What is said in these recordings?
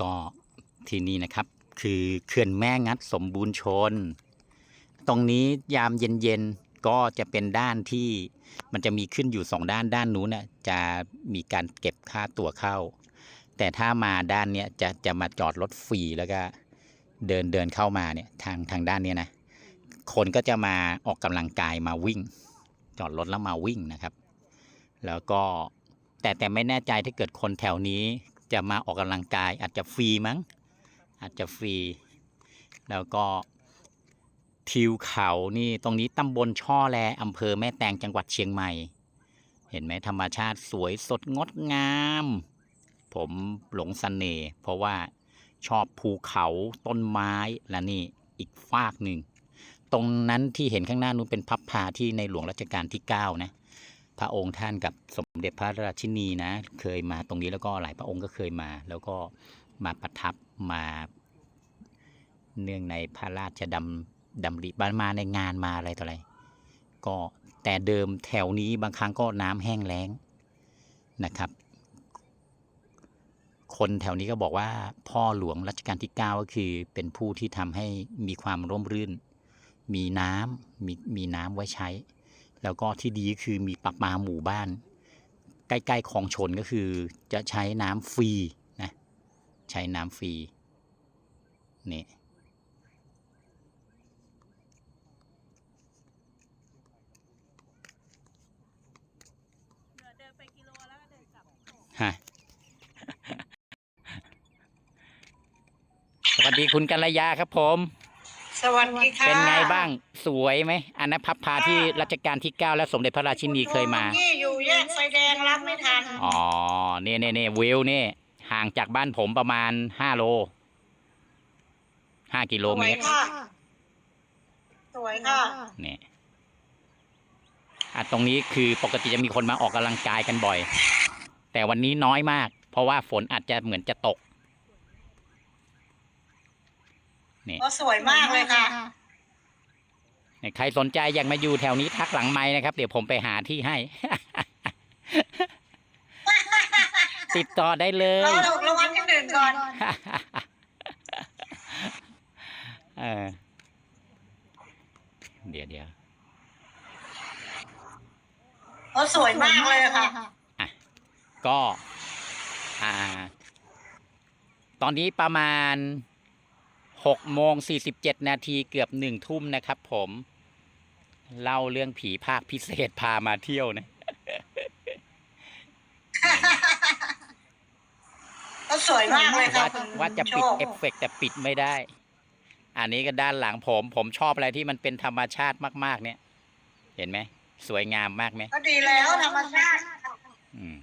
ก็ที่นี่นะครับ คือเขื่อนแม่งัดสมบูรณ์ชน ตรงนี้ยามเย็นๆก็จะเป็นด้านที่มันจะมีขึ้นอยู่สองด้านด้านนู้นน่ะจะมีการเก็บค่าตั๋วเข้า แต่ถ้ามาด้านเนี้ยจะจะมาจอดรถฟรีแล้วก็เดินเดินเข้ามาเนี่ยทางทางด้านเนี้ยนะคนก็จะมาออกกำลังกายมาวิ่ง จอดรถแล้วมาวิ่งนะครับ แล้วก็แต่แต่ไม่แน่ใจถ้าเกิดคนแถวนี้ จะมาออกกำลังกาย อาจจะฟรีมั้ง อาจจะฟรี แล้วก็ทิวเขานี่ตรงนี้ตำบลช่อแลอำเภอแม่แตงจังหวัดเชียงใหม่ เห็นไหมธรรมชาติสวยสดงดงาม ผมหลงสเสน่ห์เพราะว่าชอบภูเขาต้นไม้และนี่อีกฟากหนึ่ง ตรงนั้นที่เห็นข้างหน้านู้นเป็นพับพาที่ในหลวงรัชกาลที่ 9 นะ พระองค์ท่านกับสมเด็จพระราชินีนะ เคยมาตรงนี้แล้วก็หลายพระองค์ก็เคยมา แล้วก็มาประทับมาเนื่องในพระราชดำดำริบานมาในงานมาอะไรต่ออะไร ก็แต่เดิมแถวนี้บางครั้งก็น้ำแห้งแล้งนะครับ คนแถวนี้ก็บอกว่าพ่อหลวงรัชกาลที่ 9 ก็คือเป็นผู้ที่ทำให้มีความร่มรื่น มีน้ำมีมีน้ำไว้ใช้ แล้วก็ที่ดีคือมีปรับมาหมู่บ้าน ใกล้ๆคลองชนก็คือจะใช้น้ำฟรีนะใช้น้ำฟรีนี่ฮะสวัสดีคุณกัลยาครับผม สวัสดีค่ะเป็นไงบ้าง สวยไหมอันนั้นพับพาที่รัชกาลที่9และสมเด็จพระราชินีเคยมาที่อยู่แยกไฟแดงรับไม่ทันอ๋อเนี่ยเนี่ยเนี่ยวิวนี่ห่างจากบ้านผมประมาณ5โล5กิโลสเมวยตรค่ะสวยค่ะเนี่ยอะตรงนี้คือปกติจะมีคนมาออกกำลังกายกันบ่อย แต่วันนี้น้อยมาก เพราะว่าฝนอาจจะเหมือนจะตก ก็สวยมากเลยค่ะเนี่ยใครสนใจอยากมาอยู่แถวนี้ทักหลังไม้นะครับ เดี๋ยวผมไปหาที่ให้ ติดต่อได้เลเรายถูกรางวัลที่หนึ่งก่อนเออเดี๋ยวเดี๋ยวเขาสวยมากเลยค่ะก็ อ่า ตอนนี้ประมาณ หกโมงสี่สิบเจ็ดนาทีเกือบหนึ่งทุ่มนะครับผม เล่าเรื่องผีภาคพิเศษพามาเที่ยวนะเขาสวยมากเลยค่ะว่าคุณว่าจะโชปิดคเอฟเฟกต์แต่ปิดไม่ได้ อันนี้ก็ด้านหลังผม ผมชอบอะไรที่มันเป็นธรรมชาติมาก ๆ เนี่ย เห็นไหม สวยงามมากไหมก็ดีแล้วธรรมชาติอืม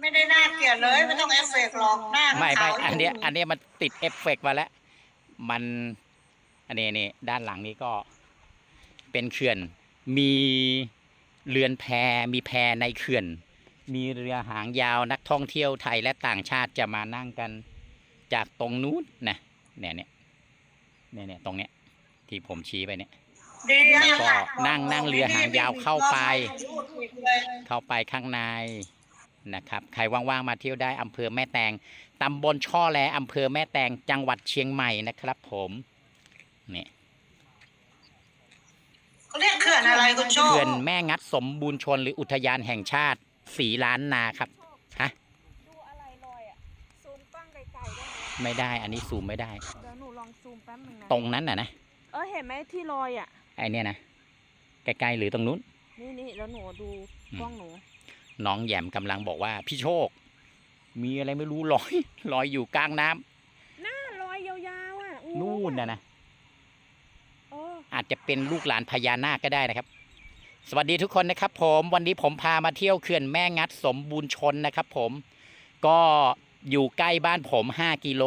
ไม่ได้น่าเกลียดเลย ไม่ต้องเอฟเฟกต์หรอกหน้าไม่ไม่ขาวอันเนี้ย อันเนี้ยมันติดเอฟเฟกต์มาแล้ว มันอันนี้นี่ด้านหลังนี้ก็เป็นเขื่อน มีเรือนแพมีแพในเขื่อน มีเรือหางยาวนักท่องเที่ยวไทยและต่างชาติจะมานั่งกันจากตรงนู้นนะเนี่ยเนี่ยเนี่ยเนี่ยตรงเนี้ยที่ผมชี้ไปเนี่ยดีแล้วก็ค่ะนั่งนั่งเรือหางยาวเข้าไปเลยเข้าไปข้างใน นะครับใครว่างๆมาเที่ยวได้อำเภอแม่แตงตำบลช่อแลอำเภอแม่แตงจังหวัดเชียงใหม่นะครับ ผมนี่เขาเรียกเขื่อนอะไรคุณโชคเขื่อนแม่งัดสมบูรณ์ชนหรืออุทยานแห่งชาติสีล้านนาครับฮะดูอะไรลอยอะซูมกล้องไกลๆได้ไหมไม่ได้อันนี้ซูมไม่ได้ เดี๋ยวหนูลองซูมแป๊บหนึงนะตรงนั้นน่ะนะเออเห็นไหมที่ลอยอะไอเนี่ยนะใกล้ๆหรือตรงนู้นนี่นี่แล้วหนูดูอืมกล้องหนู น้องแหยมกำลังบอกว่าพี่โชค มีอะไรไม่รู้ลอยลอยอยู่กลางน้ำหน้าลอยยาวๆอะงูนู่นอะนะนะเอออาจจะเป็นลูกหลานพญานาคก็ได้นะครับ สวัสดีทุกคนนะครับ ผมวันนี้ผมพามาเที่ยวเขื่อนแม่งัดสมบูรณ์ชนนะครับ ผม ก็อยู่ใกล้บ้านผม 5 กิโล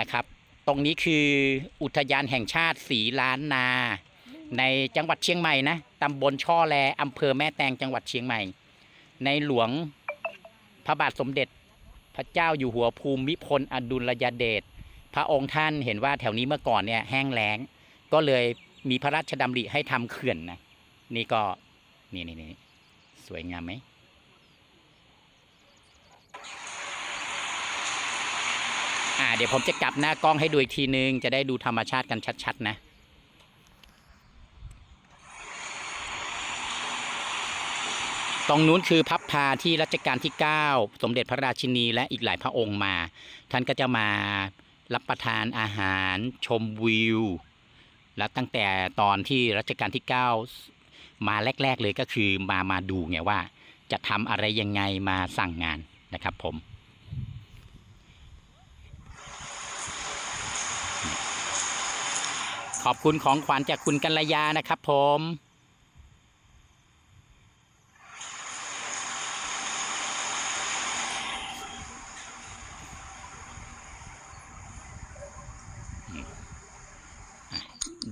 นะครับ ตรงนี้คืออุทยานแห่งชาติสีล้านนาในจังหวัดเชียงใหม่นะ ตำบลช่อแล อำเภอแม่แตง จังหวัดเชียงใหม่ ในหลวงพระบาทสมเด็จ พระเจ้าอยู่หัวภูมิพลอดุลยเดชพระองค์ท่านเห็นว่าแถวนี้เมื่อก่อนเนี่ยแห้งแล้ง ก็เลยมีพระราชดำริให้ทำเขื่อนนะนี่ก็นี่นี่นี่สวยงามไหมอะอ่าเดี๋ยวผมจะกลับหน้ากล้องให้ดูอีกทีนึง จะได้ดูธรรมชาติกันชัด ๆ นะ ตรงนู้นคือพับพาที่รัชกาลที่ 9 สมเด็จพระราชินีและอีกหลายพระองค์มา ท่านก็จะมารับประทานอาหารชมวิว และตั้งแต่ตอนที่รัชกาลที่ 9 มาแรก ๆ เลยก็คือมามาดูไงว่า จะทำอะไรยังไงมาสั่งงานนะครับผมขอบคุณของขวัญจากคุณกัลยานะครับผม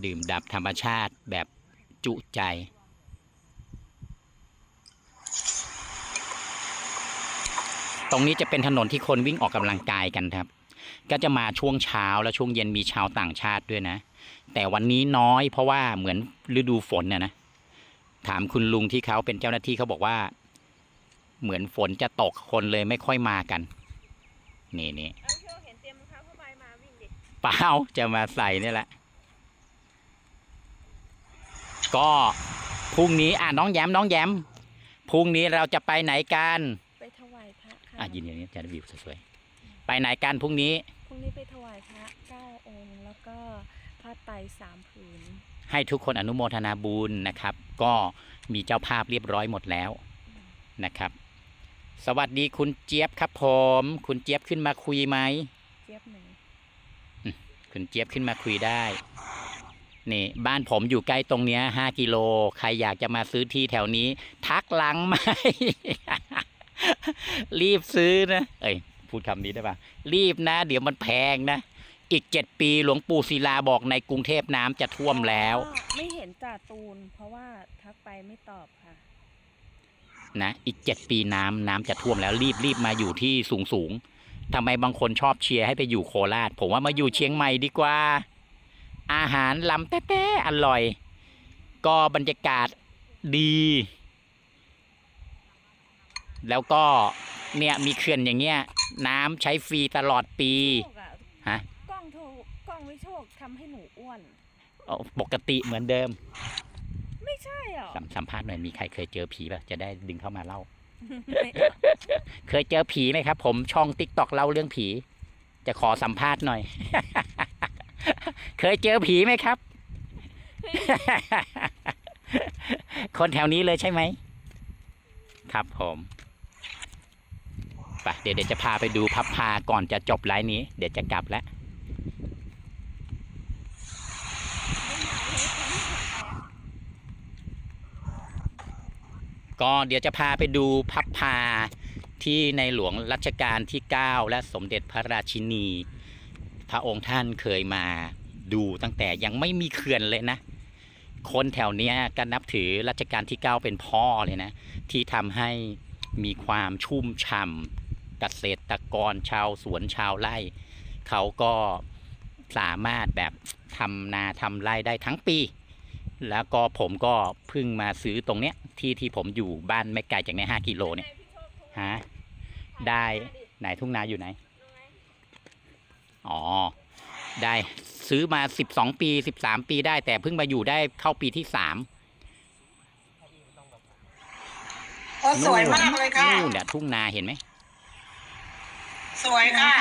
ดื่มดับธรรมชาติแบบจุใจ ตรงนี้จะเป็นถนนที่คนวิ่งออกกำลังกายกันครับ ก็จะมาช่วงเช้าและช่วงเย็นมีชาวต่างชาติด้วยนะ แต่วันนี้น้อยเพราะว่าเหมือนฤดูฝนน่ะนะ ถามคุณลุงที่เขาเป็นเจ้าหน้าที่เขาบอกว่า เหมือนฝนจะตกคนเลยไม่ค่อยมากัน นี่นี่เอาพี่โชคเห็นเตรียมรองเท้าผ้าใบมาวิ่งดิเปล่าจะมาใส่นี่แหละ ก็พรุ่งนี้อะน้องแย้มน้องแย้มพรุ่งนี้เราจะไปไหนกันไปถวายพระค่ะอะยินดีนี้จะได้วิวสวยๆไปไหนกันพรุ่งนี้พรุ่งนี้ไปถวายพระเก้าองค์ แล้วก็ผ้าไตรสามผืน ให้ทุกคนอนุโมทนาบุญนะครับ ก็มีเจ้าภาพเรียบร้อยหมดแล้วนะครับ สวัสดีคุณเจี๊ยบครับผม คุณเจี๊ยบขึ้นมาคุยไหมเจี๊ยบหนึ่งคุณเจี๊ยบขึ้นมาคุยได้ นี่บ้านผมอยู่ใกล้ตรงเนี้ยห้ากิโล ใครอยากจะมาซื้อที่แถวนี้ ทักหลังไหม รีบซื้อนะ เอ้ย พูดคำนี้ได้ปะรีบนะ เดี๋ยวมันแพงนะ อีกเจ็ดปีหลวงปู่ศิลาบอกในกรุงเทพน้ำจะท่วมแล้วอ๋อไม่เห็นจ่าตูน เพราะว่าทักไปไม่ตอบค่ะ นะ อีกเจ็ดปีน้ำน้ำจะท่วมแล้ว รีบรีบมาอยู่ที่สูงสูงทำไมบางคนชอบเชียร์ให้ไปอยู่โคราช ผมว่ามาอยู่เชียงใหม่ดีกว่า อาหารลำแต้ๆอร่อย ก็บรรยากาศดี แล้วก็เนี่ยมีเขื่อนอย่างเงี้ย น้ำใช้ฟรีตลอดปีโชคอะฮะกล้องโทรกล้องวิโชคทำให้หนูอ้วนเอาปกติเหมือนเดิม ไม่ใช่เหรอสัมสัมภาษณ์หน่อยมีใครเคยเจอผีป่ะจะได้ดึงเข้ามาเล่าไม่เคยเจอผีไหมครับ ผมช่องติ๊กตอกเล่าเรื่องผี จะขอสัมภาษณ์หน่อย เคยเจอผีไหมครับ คนแถวนี้เลยใช่ไหม ครับผมไปเดี๋ยวเดี๋ยวจะพาไปดูพับพาก่อนจะจบไลฟ์นี้ เดี๋ยวจะกลับแล้วก็เดี๋ยวจะพาไปดูพับพาที่ในหลวงรัชกาลที่ 9 และสมเด็จพระราชินี พระองค์ท่านเคยมาดูตั้งแต่ยังไม่มีเขื่อนเลยนะ คนแถวเนี้ยก็นับถือรัชกาลที่ 9 เป็นพ่อเลยนะ ที่ทำให้มีความชุ่มฉ่ำเกษตรกรชาวสวนชาวไร่ เขาก็สามารถแบบทำนาทำไร่ได้ทั้งปี แล้วก็ผมก็เพิ่งมาซื้อตรงเนี้ยที่ที่ผมอยู่บ้านไม่ไกลจากเนี้ยห้ากิโลเนี่ยฮะได้ไหนทุ่งนาอยู่ไหน อ๋อ ได้ซื้อมาสิบสองปีสิบสามปีได้ แต่เพิ่งมาอยู่ได้เข้าปีที่สามโอ้สวยมากเลยค่ะนู่นเนี่ยทุ่งนาเห็นไหม สวยค่ะ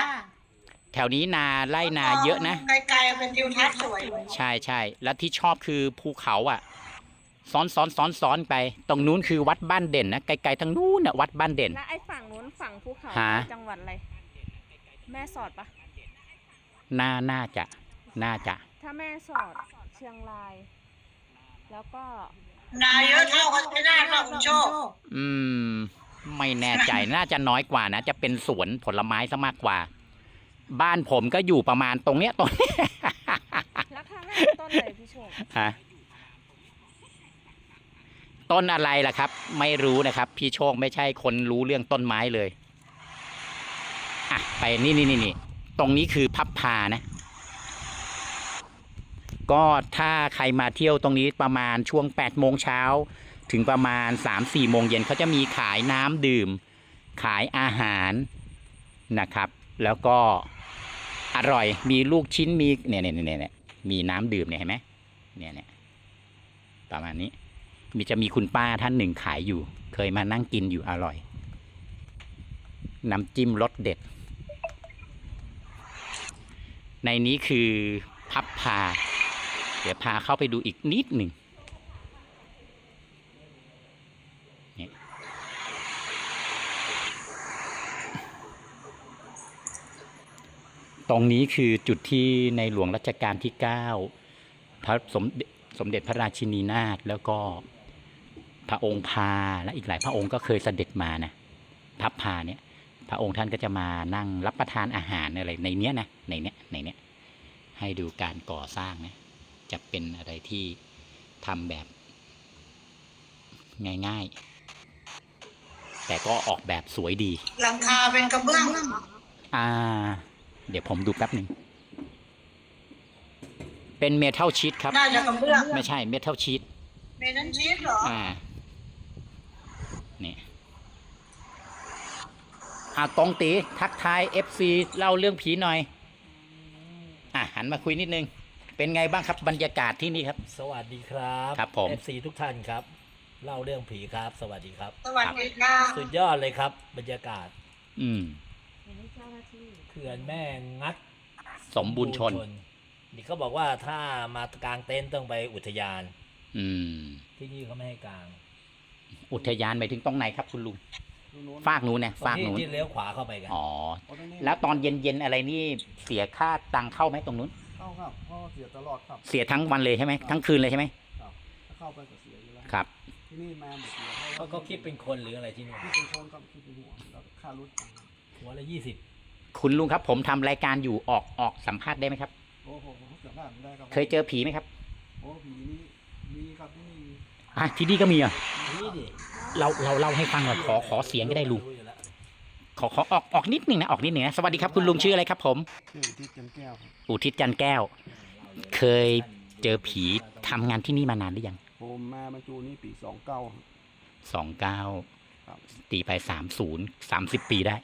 แถวนี้นาไร่นาเยอะนะไกลๆเป็นทิวทัศน์สวยเลยใช่ใช่แล้วที่ชอบคือภูเขาอะ ซ้อนซ้อนซ้อนซ้อนไป ตรงนู้นคือวัดบ้านเด่นนะไกลๆทางนู้นน่ะวัดบ้านเด่นแล้วไอ้ฝั่งนู้นฝั่งภูเขาฮะจังหวัดอะไรแม่สอดปะ น่าน่าจะน่าจะ ถ้าแม่สอดเชียงราย แล้วก็นาเยอะเท่ากันไม่ได้ค่ะคุณโชคอืม ไม่แน่ใจน่าจะน้อยกว่านะ จะเป็นสวนผลไม้ซะมากกว่า บ้านผมก็อยู่ประมาณตรงเนี้ยตรงเนี้ยแล้วถ้าแม่ต้นไหนพี่โชคฮะต้นอะไรล่ะครับ ไม่รู้นะครับ พี่โชคไม่ใช่คนรู้เรื่องต้นไม้เลย อะ ไปนี่นี่นี่นี่ ตรงนี้คือพับพานะ ก็ถ้าใครมาเที่ยวตรงนี้ประมาณช่วง8ปดโมงเช้าถึงประมาณ3ามสี่โมงเย็นเขาจะมีขายน้ำดื่ม ขายอาหารนะครับ แล้วก็อร่อยมีลูกชิ้นมีเนี่ยเนี่ยเนี่ยเนี่ยมีน้ำดื่มเนี่ยเห็นไหมเนี่ยเนี่ยประมาณนี้ มีจะมีคุณป้าท่านหนึ่งขายอยู่ เคยมานั่งกินอยู่อร่อย น้ำจิ้มรสเด็ด ในนี้คือพับพา เดี๋ยวพาเข้าไปดูอีกนิดหนึ่งตรงนี้คือจุดที่ในหลวงรัชกาลที่ 9 พระสมเด็จสมเด็จพระราชินีนาถแล้วก็พระองค์พาและอีกหลายพระองค์ก็เคยเสด็จมานะพับพาเนี่ย พระองค์ท่านก็จะมานั่งรับประทานอาหารอะไรในเนี้ยนะในเนี้ยในเนี้ยให้ดูการก่อสร้างนะจะเป็นอะไรที่ทำแบบง่ายๆ แต่ก็ออกแบบสวยดี หลังคาเป็นกระเบื้องอ่า เดี๋ยวผมดูแป๊บหนึ่ง เป็นเมทัลชีตครับ น่าจะกระเบื้องไม่ใช่เมทัลชีตเมนันชีสเหรอ อ่านี่ อ่าตรงตีทักทาย FC เล่าเรื่องผีหน่อย อะหันมาคุยนิดนึง เป็นไงบ้างครับบรรยากาศที่นี่ครับ สวัสดีครับครับผม FC ทุกท่านครับ เล่าเรื่องผีครับ สวัสดีครับ สวัสดีค่ะสุดยอดเลยครับ บรรยากาศอืม เขื่อนแม่งัดสมบูรณ์ชน นี่เขาบอกว่าถ้ามากางเต็นท์ต้องไปอุทยาน อืม ที่นี่เขาไม่ให้กาง อุทยานไปถึงตรงไหนครับคุณลุง ฝากนู้นนะตรงฝากที่นู้นที่เลี้ยวขวาเข้าไปกันอ๋อแล้วตอนเย็นๆอะไรนี่เสียค่าตังค์เข้าไหมตรงนู้นเข้าครับเพราะเสียตลอดครับ เสียทั้งวันเลยใช่ไหมทั้งคืนเลยใช่ไหมครับถ้าเข้าไปก็เสียอยู่แล้วครับที่นี่มาหมดเสียเขาก็คิดเป็นคนหรืออะไรที่นี่ที่เป็นคนครับคิดเป็นหัวแล้วค่ารถต่างหากหัวละยี่สิบคุณลุงครับ ผมทำรายการอยู่ออกออกสัมภาษณ์ได้ไหมครับโอ้โหเสียบ้านได้ครับเคยเจอผีไหมครับโอ้ผีนี่มีครับที่นี่อะที่นี่ก็มีอะนี่ดิ เราเราเล่าให้ฟังหน่อยขอขอเสียงก็ได้ลุงรู้อยู่แล้วขอขอออกออกนิดหนึ่งนะออกนิดหนึ่งนะสวัสดีครับคุณลุงชื่ออะไรครับ ผมชื่อที่จันแก้วครับอุทิศจันแก้ว เคยเจอผีทำงานที่นี่มานานหรือยังผมมาบรรจุนี่ปีสองเก้าสองเก้าครับตีไปสามศูนย์สามสิบปีได้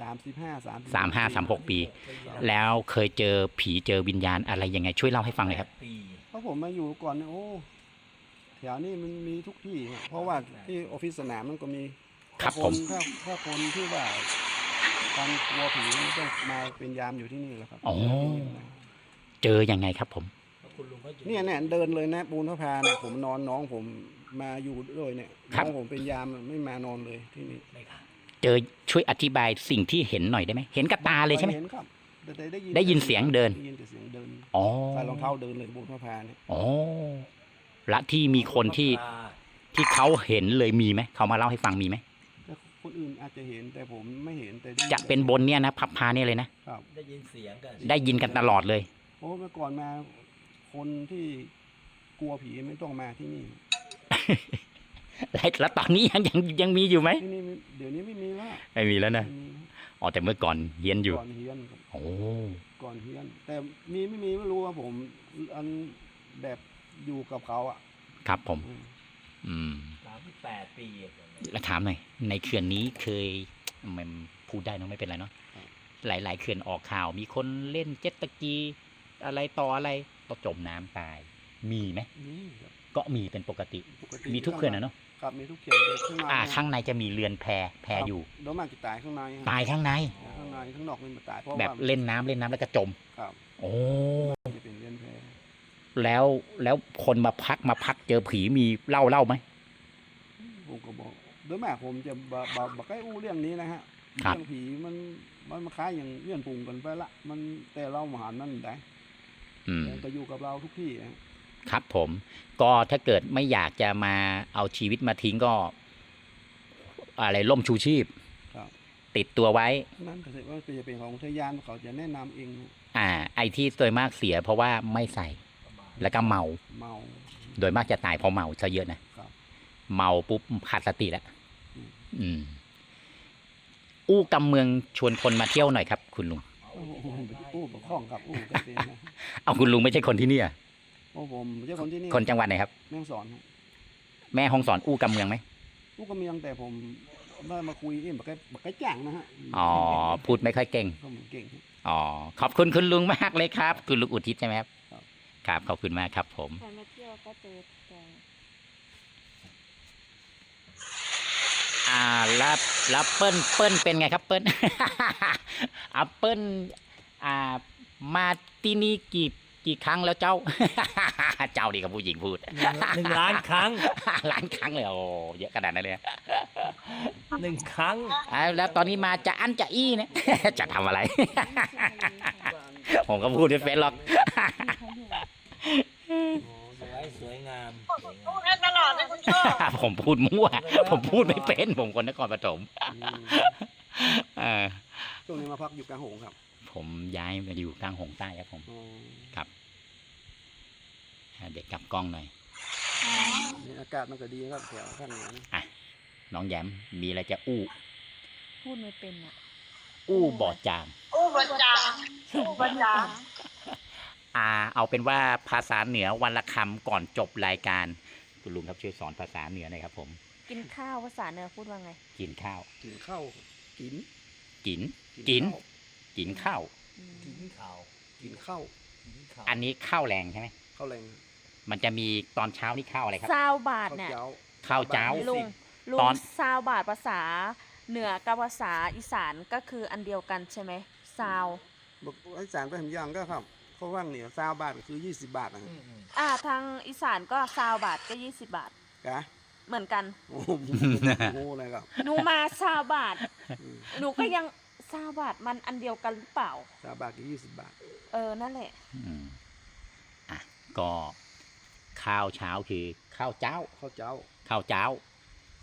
สามสิบห้าสามสามห้าสามหกปี แล้วเคยเจอผีเจอวิญญาณอะไรยังไงช่วยเล่าให้ฟังหน่อยครับปีเพราะผมมาอยู่ก่อนเนี่ยโอ้ แถวนี้มันมีทุกที่ครับเพราะว่าที่ออฟฟิศสนามมันก็มีครับถ้าผมนถ้าถ้าคนที่ว่าการกลัวผีมันต้องมาเป็นยามอยู่ที่นี่แหละครับอ๋อ เจอยังไงครับผมแล้วคุณลุงก็อยู่เนี่ยเนี่ยเดินเลยนะปูนพระพาเนี่ยผมนอนน้องผมมาอยู่ด้วยเนี่ยครัน้บองผมเป็นยามไม่มานอนเลยที่นี่ไม่ค่ะเจอช่วยอธิบายสิ่งที่เห็นหน่อยได้ไหมเห็นกับตาเลยใช่ไหม เห็นครับแต่แต่ได้ยินได้ยินเสียงเดิน ได้ยินแต่เสียงเดินอ๋อใส่รองเท้าเดินเลยปูนพระพาเนี่ย อ๋อ และที่มีคนที่ที่เขาเห็นเลยมีไหมเขามาเล่าให้ฟังมีไหมแต่คนอื่นอาจจะเห็นแต่ผมไม่เห็นแต่ได้ยิจะเป็นบนเนี่ยนะพับพาเนี่ยเลยนะครับได้ยินเสียงกันได้ยินกันตลอดเลยโอ้เมื่อก่อนมาคนที่กลัวผีไม่ต้องมาที่นี่ แล้วตอนนี้ยังยังยังมีอยู่ไหมที่นี่ไม่เดี๋ยวนี้ไม่มีแล้วไม่มีแล้วนะไม่มีอ๋อแต่เมื่อก่อนเฮียนอยู่ก่อนเฮียนครับโอ้ก่อนเฮียน แต่มีไม่มีไม่รู้ว่าผม อันแบบ อยู่กับเขาอะครับผม อืมอืมสามสิบแปดปีอะแล้วถามหน่อยในเขื่อนนี้เคยมันพูดได้เนอะไม่เป็นไรเนาะหลาย ๆ เขื่อนออกข่าว มีคนเล่นเจ็ตสกี อะไรต่ออะไรก็จมน้ำตาย มีไหมนี่ครับก็มีเป็นปกติปกติมีทุกเขื่อนนะเนาะครับมีทุกเขื่อนเลยข้างในอ่า ข้างในจะมีเรือนแพแพอยู่โดยมากจะตายข้างในฮะตายข้างใน ข้างในข้างนอกไม่มาตายเพราะแบบว่าเล่นน้ำเล่นน้ำแล้วก็จม ครับ โอ้ จะเป็นเรือนแพ แล้วแล้วคนมาพักมาพักเจอผีมีเล่าเล่าไหมผมก็บอกโดยมากผมจะบะบะบะใกล้อู้เรื่องนี้นะฮะครับเรื่องผีมันมันมาคล้ายอย่างเรื่องปรุงกันไปละมันแต่เราหานั่นได้อืมแต่ก็อยู่กับเราทุกที่ฮะครับผม ก็ถ้าเกิดไม่อยากจะมาเอาชีวิตมาทิ้งก็ อะไรล่มชูชีพครับติดตัวไว้ นั่นก็ถือว่าจะเป็นของอุทยานเขาจะแนะนำเอง อ่า ไอ้ที่โดยมากเสียเพราะว่าไม่ใส่ แล้วก็เมา เมาโดยมากจะตายเพราะเมาซะเยอะนะ ครับ เมาปุ๊บขาดสติแล้วอืมอืมอู้กำเมืองชวนคนมาเที่ยวหน่อยครับ คุณลุง โอ้โหอู้ปกครองครับอู้ก็เป็นนะเอาคุณลุงไม่ใช่คนที่เนี่ย โอ้ผมไม่ใช่คนที่นี่คนจังหวัดไหนครับ แม่ฮ่องสอนฮะแม่ห้องสอนอู้กำเมืองไหมอู้ก็เมียงแต่ผมได้มาคุยเองบักไก่บักไก่จ่างนะฮะอ๋อ พูดไม่ค่อยเก่ง เขาเหมือนเก่งฮะอ๋อ ขอบคุณคุณลุงมากเลยครับ คุณลุงอุทิศใช่ไหมครับ ครับครับขอบคุณมากครับ ผมใครมาเที่ยวก็เจอแกงอ่าแล้วแล้วเปิ้ลเปิ้ลเป็นไงครับเปิ้ลอ่าเปิ้ลอ่ามาที่นี่กี่กี่ครั้งแล้วเจ้า เจ้าดีกับผู้หญิงพูด หนึ่งล้านครั้ง ล้านครั้งเลยโอ้เยอะขนาดนั้นเลยหนึ่งครั้งอ่าแล้วตอนนี้มาจะอันจะอี้เนี่ย จะทำอะไร ผมก็พูดไม่เป็นหรอก สวยสวยงามสวยพูงามดให้ตลอดเลยคุณโชคผมพูดมั่ว ผมพูดไม่เป็นผมคนนครปฐมอืมเออช่วงนี้มาพักอยู่กลางหงส์ครับ ผมย้ายมาอยู่กลางหงใต้ครับผมอ๋ออ่าเด็กกลับกล้องหน่อยนี่อากาศมันก็ดีครับแถวข้างเหนือนี่น้องแย้มมีอะไรจะอู้พูดไม่เป็นอะ อู้บอดจางอู้บัญจางอู้บัญจาง อ่าเอาเป็นว่าภาษาเหนือวันละคำก่อนจบรายการ คุณลุงครับช่วยสอนภาษาเหนือหน่อยครับผม กินข้าวภาษาเหนือพูดว่าไง กินข้าว กินข้าวกินกิน กินข้าวกินข้าว อืมกินข่าวกินข้าวกินข่าวอันนี้ข้าวแรงใช่ไหม ข้าวแรงมันจะมีตอนเช้านี่ข้าวอะไรครับ ซาวบาทข้าวเนี่ยเจ้า ข้าวเจ้า ลุงลุตองน ซาวบาทภาษาเหนือกับภาษาอีสานก็คืออันเดียวกันใช่ไหมซาว บอกไอ้สารก็เห็นยังก็ครับ เขาว่างเหนือซาวบาทก็คือ 20 บาทนะอืมอืมอ่าทางอีสานก็ซาวบาทก็20บาท กะเหมือนกัน โอ้โหโง่เลยครับหนูมาซาวบาทอืมหนูก็ยังซาวบาทมันอันเดียวกันหรือเปล่า ซาวบาทก็20 บาท เออ นั่นแหละ อืมอะก็ข้าวเช้าคือข้าวเจ้าข้าวเจ้า ข้าวเจ้า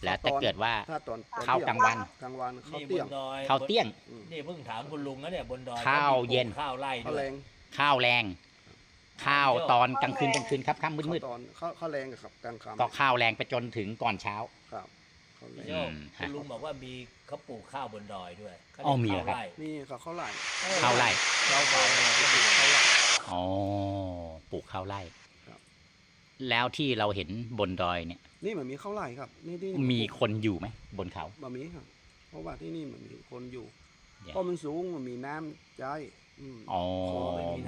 แล้วถ้าเกิดว่า ถ้าตอนตอนข้าวเที่ยกลางวัน กลางวันข้าวนี่บเตี้ยนงดอยข้าวเตี้ยง อืมนี่เพิ่งถามคุณลุงนะเนี่ยบนดอยข้าวเย็น ข้าวไร่ข้าวด้วแรยง ข้าวแรง ข้าวตอนกลางคืนกลางคืนครับค่ำมืข้าวดตอนข้าวข้าวแรงอะครับกลางค่ๆก็ข้าวแรงไปจนถึงก่อนเช้าำครับข้าวแรงโยกอืมคุณลุงบอกว่ามีเขาปลูกข้าวบนดอยด้วยเขาอ๋อเรียกมีเหรอครับ ข้าวไร่นี่ครับข้าวไหลข้าวไร่ข้าวเปล่าเนี่ยก็คือข้าวไหลอ๋อปลูกข้าวไร่ครับ แล้วที่เราเห็นบนดอยเนี่ย นี่มันมีข้าวไหลครับ นี่ที่มีคนอยู่ไหมบนเขา บะหมี่ครับ เพราะว่าที่นี่มันมีคนอยู่เดี๋ยวเพราะมันสูงมันมีน้ำใจ อืมอ๋อ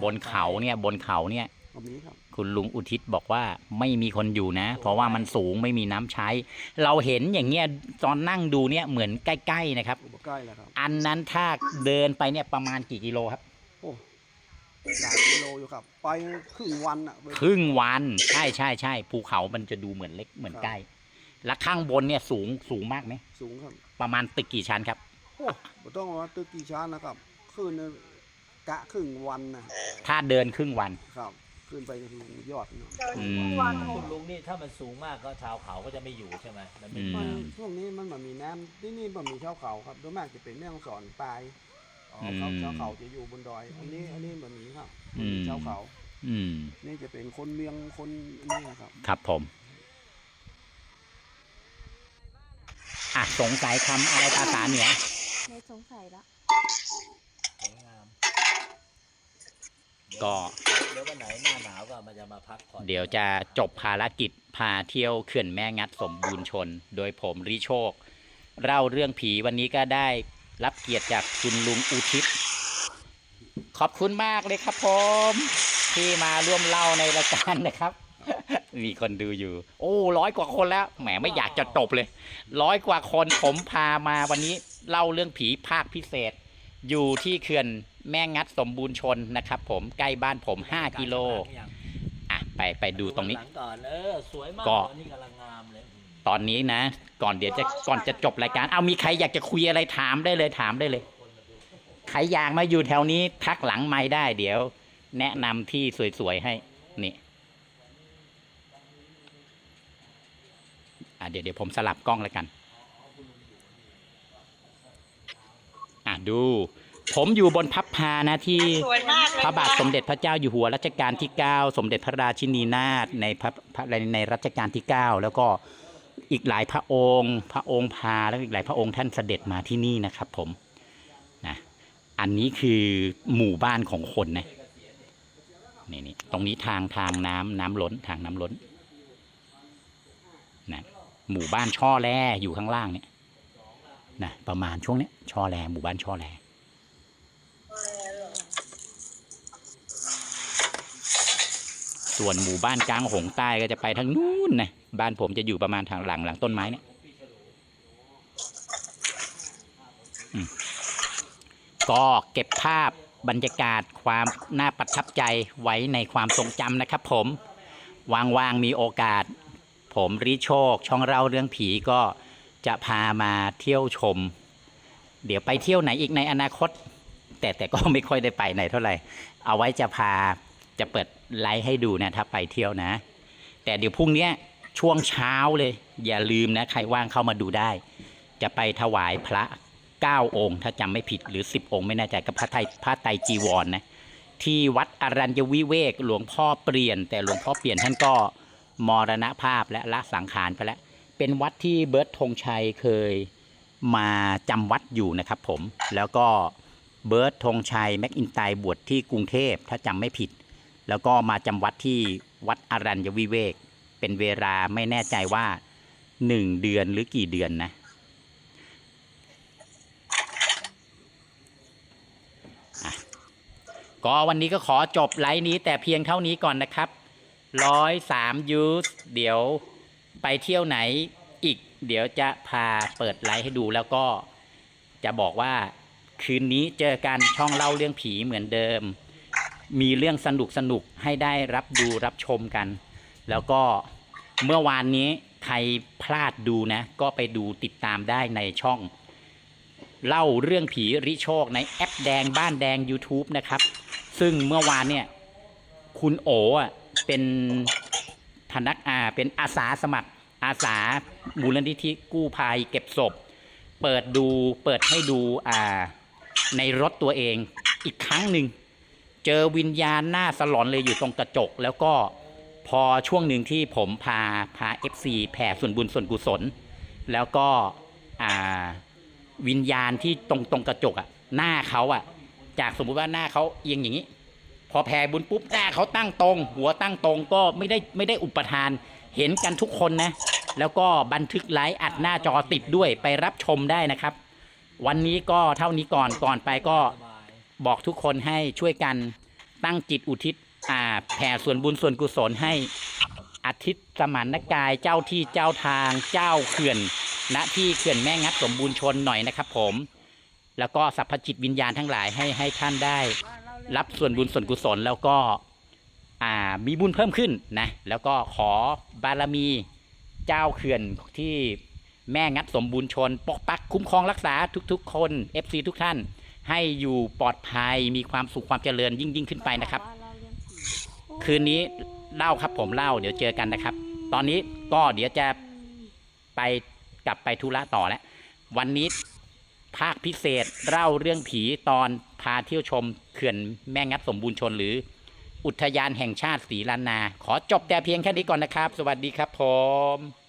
บนเขาเนี่ยบนเขาเนี่ยบะหมี่ครับ คุณลุงอุทิศบอกว่าไม่มีคนอยู่นะ เพราะว่ามันสูงไม่มีน้ำใช้ เราเห็นอย่างเงี้ยตอนนั่งดูเนี่ยเหมือนใกล้ๆนะครับ อุปใกล้แล้วครับ อันนั้นถ้าเดินไปเนี่ยประมาณกี่กิโลครับ โอ้หลายกิโลอยู่ครับ ไปครึ่งวันอะครึ่งวันใช่ใช่ใช่ภูเขามันจะดูเหมือนเล็กเหมือนใกล้ แล้วข้างบนเนี่ยสูงสูงมากไหมสูงครับ ประมาณตึกกี่ชั้นครับ โอ้บ่ต้องว่าตึกกี่ชั้นนะครับขึ้นเนี่ย กะครึ่งวันนะถ้าเดินครึ่งวัน ครับ ขึ้นไปถึงยอดเนาะอืม คุณลุงนี่ถ้ามันสูงมากก็ชาวเขาก็จะไม่อยู่ใช่ไหมมันไม่อืมีมันมน้ช่วงนี้มันแบบมีน้ำที่นี่มันมีชาวเขาครับโดยมากจะเป็นแม่ฮ่องสอนปลายำอ๋ออืมเขาชาวเขาจะอยู่บนดอย อันนี้อันนี้แบบนี้ครับอืม ชาวเขา อืม นี่จะเป็นคนเมืองคนนี่ครับ ครับผม อะ สงสัยคำอะไรภาษาเหนือ ไม่สงสัยละสวยงาม ก็ เดี๋ยววันไหนหน้าหนาวก็มันจะมาพักผ่อนเดี๋ยวจะจบภารกิจพาเที่ยวเขื่อนแม่งัดสมบูรณ์ชน โดยผมริโชค เล่าเรื่องผีวันนี้ก็ได้รับเกียรติจากคุณลุงอุทิศ ขอบคุณมากเลยครับผม ที่มาร่วมเล่าในรายการนะครับ มีคนดูอยู่ โอ้ร้อยกว่าคนแล้วแหมไม่อยากจะจบเลยร้อยกว่าคนผมพามาวันนี้เล่าเรื่องผีภาคพิเศษ อยู่ที่เขื่อน แม่งัดสมบูรณ์ชนนะครับผมใกล้บ้านผม 5 กิโลอะไปไปดูตรงนี้ หลังก่อนเออสวยมากก็ตอนนี้กำลังงามเลยตอนนี้นะ ก่อนเดี๋ยวจะก่อนจะจบรายการ เอามีใครอยากจะคุยอะไรถามได้เลยถามได้เลยใครอยากมาอยู่แถวนี้ทักหลังไม่ได้ เดี๋ยว แนะนำที่สวยๆให้ นี่อะเดี๋ยวเดี๋ยวผมสลับกล้องแล้วกัน อะดู ผมอยู่บนพับพานะที่สวยมากเลยพระบาทค่สมเด็จพระเจ้าอยู่หัวรัชกาลที่ 9 สมเด็จพระราชินีนาถในพระพระในรัชกาลที่ 9 แล้วก็อีกหลายพระองค์ พระองค์พาแล้วอีกหลายพระองค์ท่านเสด็จมาที่นี่นะครับผมนะอันนี้คือหมู่บ้านของคนนะนี่นี่ตรงนี้ทางทางน้ำน้ำล้นทางน้ำล้นนะหมู่บ้านช่อแร่อยู่ข้างล่างเนี่ยนะประมาณช่วงเนี้ยช่อแร่หมู่บ้านช่อแร่ ส่วนหมู่บ้านกลางหงใต้ก็จะไปทางนู้นนะบ้านผมจะอยู่ประมาณทางหลังหลังต้นไม้เนี่ยก็เก็บภาพบรรยากาศความน่าประทับใจไว้ในความทรงจำนะครับ ผมว่างๆมีโอกาส ผมริโชค ช่องเล่าเรื่องผีก็จะพามาเที่ยวชม เดี๋ยวไปเที่ยวไหนอีกในอนาคต แต่แต่ก็ไม่ค่อยได้ไปไหนเท่าไหร่ เอาไว้จะพา จะเปิดไลฟ์ให้ดูนะถ้าไปเที่ยวนะ แต่เดี๋ยวพรุ่งนี้ช่วงเช้าเลย อย่าลืมนะใครว่างเข้ามาดูได้ จะไปถวายพระ9องค์ ถ้าจำไม่ผิดหรือ10องค์ไม่แน่ใจกับพระไตพระไตจีวรนนะที่วัดอรัญญวิเวกหลวงพ่อเปลี่ยน แต่หลวงพ่อเปลี่ยนท่านก็มรณภาพและละสังขารไปแล้วเป็นวัดที่เบิร์ตธงชัยเคยมาจำวัดอยู่นะครับผมแล้วก็เบิร์ตธงชัยแม็กอินไตบวชที่กรุงเทพถ้าจำไม่ผิด แล้วก็มาจำวัดที่วัดอรัญญวิเวก เป็นเวลาไม่แน่ใจว่าหนึ่งเดือนหรือกี่เดือนนะ ก็วันนี้ก็ขอจบไลฟ์นี้แต่เพียงเท่านี้ก่อนนะครับร้อยสามยูสเดี๋ยวไปเที่ยวไหนอีก เดี๋ยวจะพาเปิดไลฟ์ให้ดูแล้วก็จะบอกว่าคืนนี้เจอกันช่องเล่าเรื่องผีเหมือนเดิม มีเรื่องสนุกสนุกให้ได้รับดูรับชมกัน แล้วก็เมื่อวานนี้ใครพลาดดูนะ ก็ไปดูติดตามได้ในช่อง เล่าเรื่องผีริโชคในแอปแดงบ้านแดง YouTube นะครับ ซึ่งเมื่อวานเนี่ย คุณโอะเป็นพนักอาเป็นอาสาสมัคร อาสามูลนิธิกู้ภัยเก็บศพ เปิดดูเปิดให้ดูอ่าในรถตัวเองอีกครั้งหนึ่ง เจอวิญญาณหน้าสลอนเลยอยู่ตรงกระจก แล้วก็พอช่วงหนึ่งที่ผมพาพา FC แผ่ส่วนบุญส่วนกุศล แล้วก็วิญญาณที่ตรงตรงกระจกอะหน้าเขาอะจากสมมุติว่าหน้าเขาเอียงอย่างนี้ พอแผ่บุญปุ๊บหน้าเขาตั้งตรง หัวตั้งตรงก็ไม่ได้ไม่ได้อุปทาน เห็นกันทุกคนนะ แล้วก็บันทึกไลฟ์อัดหน้าจอติดด้วยไปรับชมได้นะครับ วันนี้ก็เท่านี้ก่อนก่อนไปก็ บอกทุกคนให้ช่วยกันตั้งจิตอุทิศอ่าแผ่ส่วนบุญส่วนกุศลให้อาทิตย์สมานกายเจ้าที่เจ้าทางเจ้าเขื่อนณที่เขื่อนแม่งัดสมบูรณ์ชนหน่อยนะครับ ผม แล้วก็สัพพจิตวิญญาณทั้งหลายให้ให้ท่านได้ รับส่วนบุญส่วนกุศลแล้วก็อ่ามีบุญเพิ่มขึ้นนะแล้วก็ขอบารมีเจ้าเขื่อนที่แม่งัดสมบูรณ์ชน ปกปักคุ้มครองรักษาทุกๆ คน FC ทุกท่าน ให้อยู่ปลอดภัยมีความสุขความเจริญยิ่งยิ่งขึ้นไปนะครับ คืนนี้เล่าครับผมเล่าเดี๋ยวเจอกันนะครับ ตอนนี้ก็เดี๋ยวจะไปกลับไปธุระต่อแล้ววันนี้ภาคพิเศษเล่าเรื่องผีตอนพาเที่ยวชมเขื่อนแม่งัดสมบูรณ์ชนหรือ อุทยานแห่งชาติศรีลานนาขอจบแต่เพียงแค่นี้ก่อนนะครับ สวัสดีครับผม